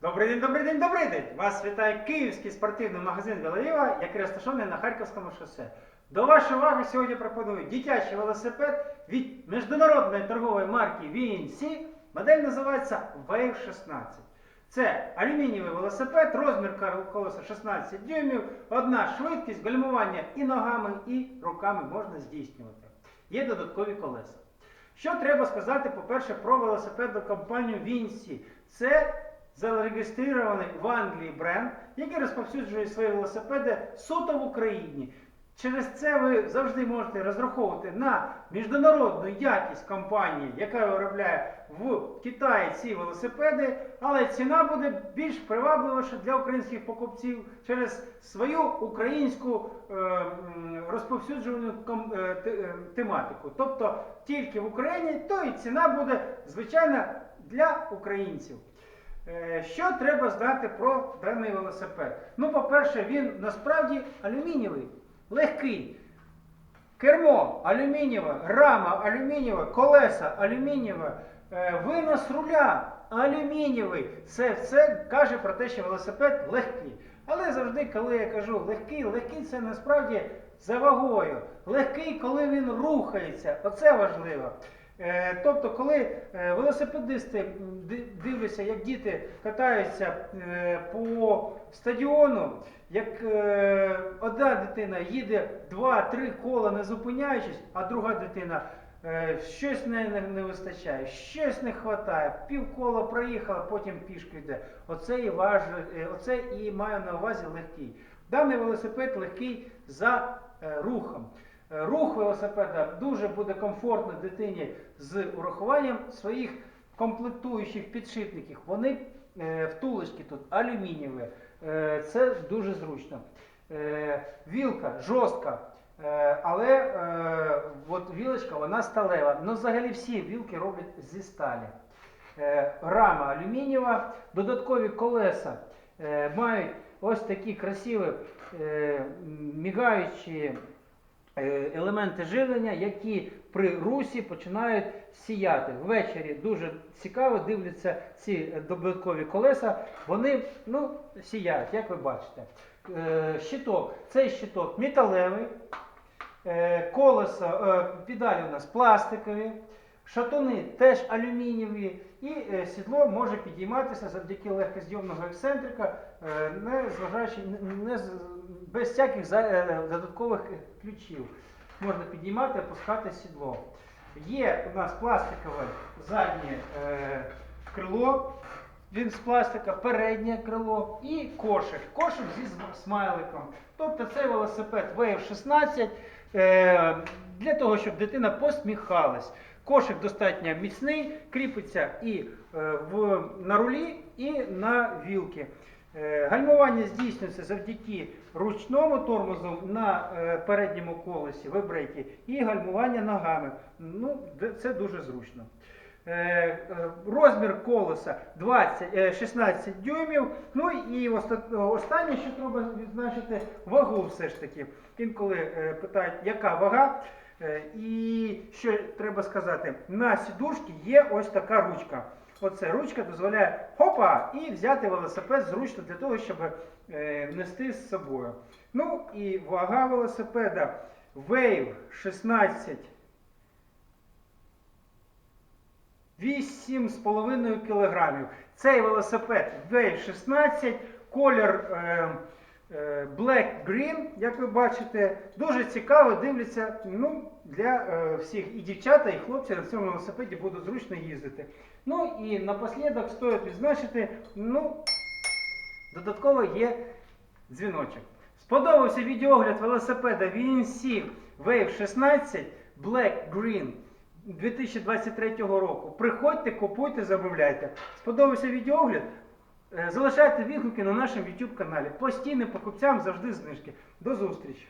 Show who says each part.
Speaker 1: Добрий день, добрий день, добрий день! Вас вітає київський спортивний магазин Велоїва, який розташований на Харківському шосе. До вашої уваги сьогодні пропоную дитячий велосипед від міжнародної торгової марки VNC. Модель називається Wave 16. Це алюмінієвий велосипед, розмір колеса 16 дюймів, одна швидкість, гальмування і ногами, і руками можна здійснювати. Є додаткові колеса. Що треба сказати, по-перше, про велосипедну компанію VNC? Це зареєстрований в Англії бренд, який розповсюджує свої велосипеди суто в Україні. Через це ви завжди можете розраховувати на міжнародну якість компанії, яка виробляє в Китаї ці велосипеди, але ціна буде більш привабливіша для українських покупців через свою українську е, розповсюджувану е, е, тематику. Тобто тільки в Україні, то і ціна буде звичайна для українців. Е, Що треба знати про даний велосипед? Ну, по-перше, він насправді алюмінієвий, легкий. Кермо алюмінієве, рама алюмінієва, колеса алюмінієве, е, винос руля алюмінієвий. Це все каже про те, що велосипед легкий. Але завжди, коли я кажу легкий, легкий це насправді за вагою. Легкий, коли він рухається. Оце важливо. Е, Тобто, коли е, велосипедисти дивляться, як діти катаються е, по стадіону, як одна дитина їде 2-3 кола не зупиняючись, а друга дитина щось не, не, не вистачає, щось не вистачає, півкола проїхала, потім пішки йде. Оце і, важ, оце і маю на увазі легкий. Даний велосипед легкий за рухом. Е, Рух велосипеда дуже буде комфортно дитині з урахуванням своїх комплектуючих підшипників. Вони е, втулочки тут алюмінієві. Е, це дуже зручно. Вілка жорстка, але от вілочка вона сталева. Ну, взагалі всі вілки роблять зі сталі. Рама алюмінієва, додаткові колеса мають ось такі красиві мігаючі елементи живлення, які при русі починають сіяти. Ввечері дуже цікаво дивляться ці е, додаткові колеса. Вони ну, сіяють, як ви бачите. Е, Щиток, цей щиток металевий, е, колеса, е, педалі у нас пластикові. Шатуни теж алюмінієві, і е, сідло може підійматися завдяки легкозйомного ексцентрика, е, не зважаючи не, без всяких е, додаткових ключів. Можна підіймати, опускати сідло. Є у нас пластикове заднє е, крило, він з пластика, переднє крило і кошик. Кошик зі смайликом. Тобто цей велосипед Wave 16 е, для того, щоб дитина посміхалась. Кошик достатньо міцний, кріпиться і е, в, на рулі, і на вілки. Е, Гальмування здійснюється завдяки ручному тормозу на е, передньому колесі, вебрейки, і гальмування ногами. Ну, це дуже зручно. Е, Розмір колеса 20, е, 16 дюймів. Ну і останнє, що треба відзначити, вагу все ж таки. Інколи питають, яка вага. І що треба сказати, на сідушці є ось така ручка. Оце ручка дозволяє хопа і взяти велосипед зручно для того, щоб е, нести з собою. Ну і вага велосипеда Wave 16 8,5 кг. Цей велосипед Wave 16, колір е, Black Green, як ви бачите, дуже цікаво дивляться ну, для е, всіх і дівчата, і хлопці на цьому велосипеді будуть зручно їздити. Ну і напослідок стоїть відзначити, ну, додатково є дзвіночок. Сподобався відеогляд велосипеда VNC Wave 16 Black Green 2023 року. Приходьте, купуйте, замовляйте. Сподобався відеогляд? Е, Залишайте відгуки на нашому YouTube каналі. Постійним покупцям завжди знижки. До зустрічі!